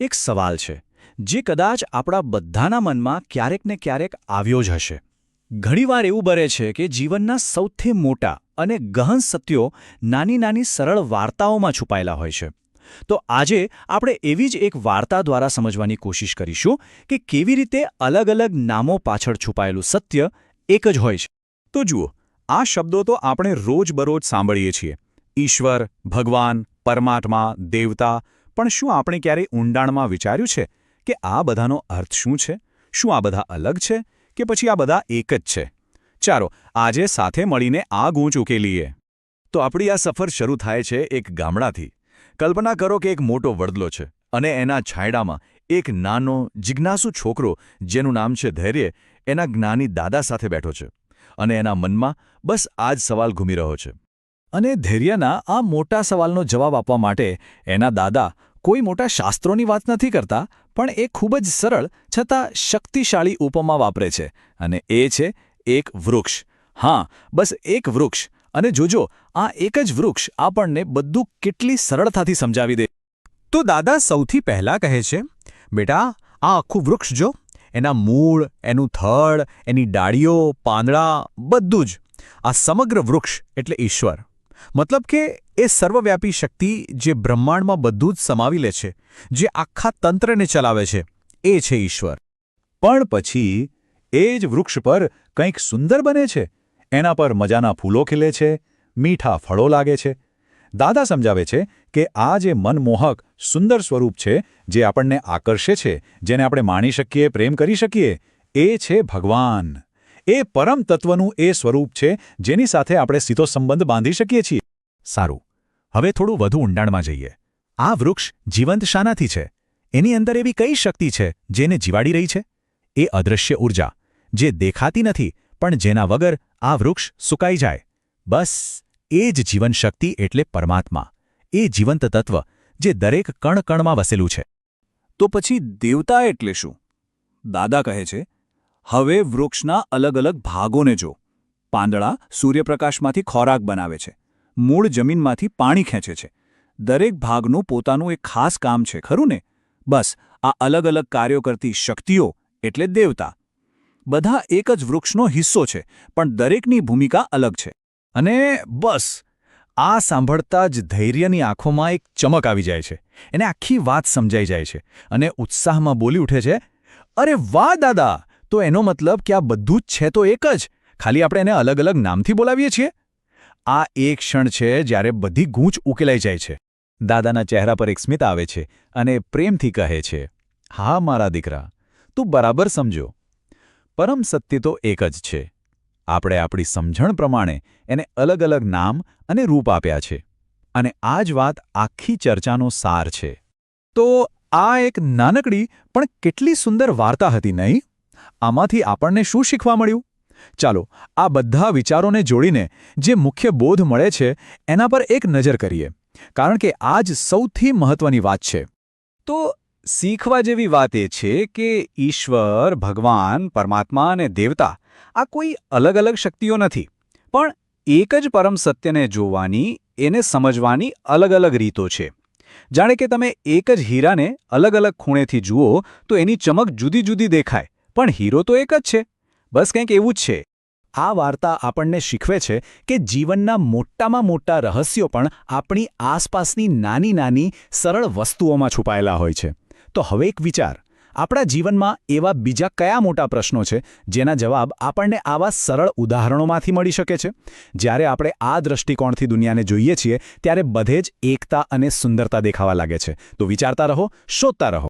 એક સવાલ છે, જે કદાચ આપણા બધાના મનમાં ક્યારેક ને ક્યારેક આવ્યો જ હશે. ઘણીવાર એવું બને છે કે જીવનના સૌથી મોટા અને ગહન સત્યો નાની નાની સરળ વાર્તાઓમાં છુપાયેલા હોય છે. તો આજે આપણે એવી જ એક વાર્તા દ્વારા સમજવાની કોશિશ કરીશું કે કેવી રીતે અલગ અલગ નામો પાછળ છુપાયેલું સત્ય એક જ હોય છે. તો જુઓ, આ શબ્દો તો આપણે રોજબરોજ સાંભળીએ છીએ. ઈશ્વર, ભગવાન, પરમાત્મા, દેવતા પણ શું આપણે ક્યારેય ઊંડાણમાં વિચાર્યું છે કે આ બધાનો અર્થ શું છે? શું આ બધા અલગ છે કે પછી આ બધા એક જ છે? ચાલો, આજે સાથે મળીને આ ગૂંચ ઉકેલીએ. તો આપણી આ સફર શરૂ થાય છે એક ગામડાથી. કલ્પના કરો કે એક મોટો વડલો છે અને એના છાંયડામાં એક નાનો, જિજ્ઞાસુ છોકરો જેનું નામ છે ધૈર્ય, એના જ્ઞાની દાદા સાથે બેઠો છે અને એના મનમાં બસ આ જ સવાલ ઘૂમી રહ્યો છે. અને ધૈર્યના આ મોટા સવાલનો જવાબ આપવા માટે એના દાદા કોઈ મોટા શાસ્ત્રોની વાત નથી કરતા, પણ એ ખૂબ જ સરળ છતાં શક્તિશાળી ઉપમા વાપરે છે. અને એ છે એક વૃક્ષ. હા, બસ એક વૃક્ષ. અને જોજો, આ એક જ વૃક્ષ આપણને બધું કેટલી સરળતાથી સમજાવી દે. તો દાદા સૌથી પહેલા કહે છે, બેટા, આ આખું વૃક્ષ જો, એના મૂળ, એનું થડ, એની ડાળીઓ, પાંદડા, બધું જ. આ સમગ્ર વૃક્ષ એટલે ઈશ્વર. મતલબ કે એ સર્વવ્યાપી શક્તિ જે બ્રહ્માંડમાં બધું જ સમાવી લે છે, જે આખા તંત્રને ચલાવે છે, એ છે ઈશ્વર. પણ પછી એ જ વૃક્ષ પર કંઈક સુંદર બને છે. એના પર મજાના ફૂલો ખીલે છે, મીઠા ફળો લાગે છે. દાદા સમજાવે છે કે આ જે મનમોહક, સુંદર સ્વરૂપ છે, જે આપણને આકર્ષે છે, જેને આપણે માણી શકીએ, પ્રેમ કરી શકીએ, એ છે ભગવાન. એ પરમ તત્વનું એ સ્વરૂપ છે, જેની સાથે આપણે સીધો સંબંધ બાંધી શકીએ છીએ. સારું. હવે થોડું વધુ ઊંડાણમાં જઈએ. આ વૃક્ષ જીવંત શાનાથી છે. એની અંદર એવી કઈ શક્તિ છે, જેને જીવાડી રહી છે? એ અદૃશ્ય ઊર્જા જે દેખાતી નથી, પણ જેના વગર આ વૃક્ષ સુકાઈ જાય. બસ, એ જ જીવનશક્તિ એટલે પરમાત્મા. એ જીવંત તત્વ, જે દરેક કણકણમાં વસેલું છે. તો પછી દેવતા એટલે શું? દાદા કહે છે હવે વૃક્ષના અલગ અલગ ભાગોને જો. પાંદડા સૂર્યપ્રકાશમાંથી ખોરાક બનાવે છે. મૂળ જમીનમાંથી પાણી ખેંચે છે. દરેક ભાગનું પોતાનું એક ખાસ કામ છે, ખરું ને? બસ, આ અલગ અલગ કાર્યો કરતી શક્તિઓ એટલે દેવતા. બધા એક જ વૃક્ષનો હિસ્સો છે, પણ દરેકની ભૂમિકા અલગ છે. અને બસ, આ સાંભળતા જ ધૈર્યની આંખોમાં એક ચમક આવી જાય છે. એને આખી વાત સમજાઈ જાય છે અને ઉત્સાહમાં બોલી ઉઠે છે, અરે વાહ, દાદા! તો એનો મતલબ કે આ બધું જ છે તો એક જ. ખાલી આપણે એને અલગ અલગ નામથી બોલાવીએ છીએ. આ એક ક્ષણ છે જ્યારે બધી ગૂંચ ઉકેલાઈ જાય છે. દાદાના ચહેરા પર એક સ્મિત આવે છે અને પ્રેમથી કહે છે, હા, મારા દીકરા, તું બરાબર સમજો. પરમ સત્ય તો એક જ છે. આપણે આપણી સમજણ પ્રમાણે એને અલગ અલગ નામ અને રૂપ આપ્યા છે. અને આ જ વાત આખી ચર્ચાનો સાર છે. તો આ એક નાનકડી પણ કેટલી સુંદર વાર્તા હતી નહીં? આમાંથી આપણને શું શીખવા મળ્યું? ચાલો, આ બધા વિચારોને જોડીને જે મુખ્ય બોધ મળે છે, એના પર એક નજર કરીએ. કારણ કે આ જ સૌથી મહત્વની વાત છે. તો શીખવા જેવી વાત એ છે કે ઈશ્વર, ભગવાન, પરમાત્મા અને દેવતા આ કોઈ અલગ અલગ શક્તિઓ નથી. પણ એક જ પરમ સત્યને જોવાની, એને સમજવાની અલગ અલગ રીતો છે. જાણે કે તમે એક જ હીરાને અલગ અલગ ખૂણેથી જુઓ, તો એની ચમક જુદી જુદી દેખાય. પણ હીરો તો એક જ છે. બસ કંઈક એવું જ છે. આ વાર્તા આપણને શીખવે છે કે જીવનના મોટામાં મોટા રહસ્યો પણ આપણી આસપાસની નાની નાની સરળ વસ્તુઓમાં છુપાયેલા હોય છે. તો હવે એક વિચાર. આપણા જીવનમાં એવા બીજા કયા મોટા પ્રશ્નો છે જેના જવાબ આપણને આવા સરળ ઉદાહરણોમાંથી મળી શકે છે? જ્યારે આપણે આ દૃષ્ટિકોણથી દુનિયાને જોઈએ છીએ, ત્યારે બધે જ એકતા અને સુંદરતા દેખાવા લાગે છે. તો વિચારતા રહો, શોધતા રહો.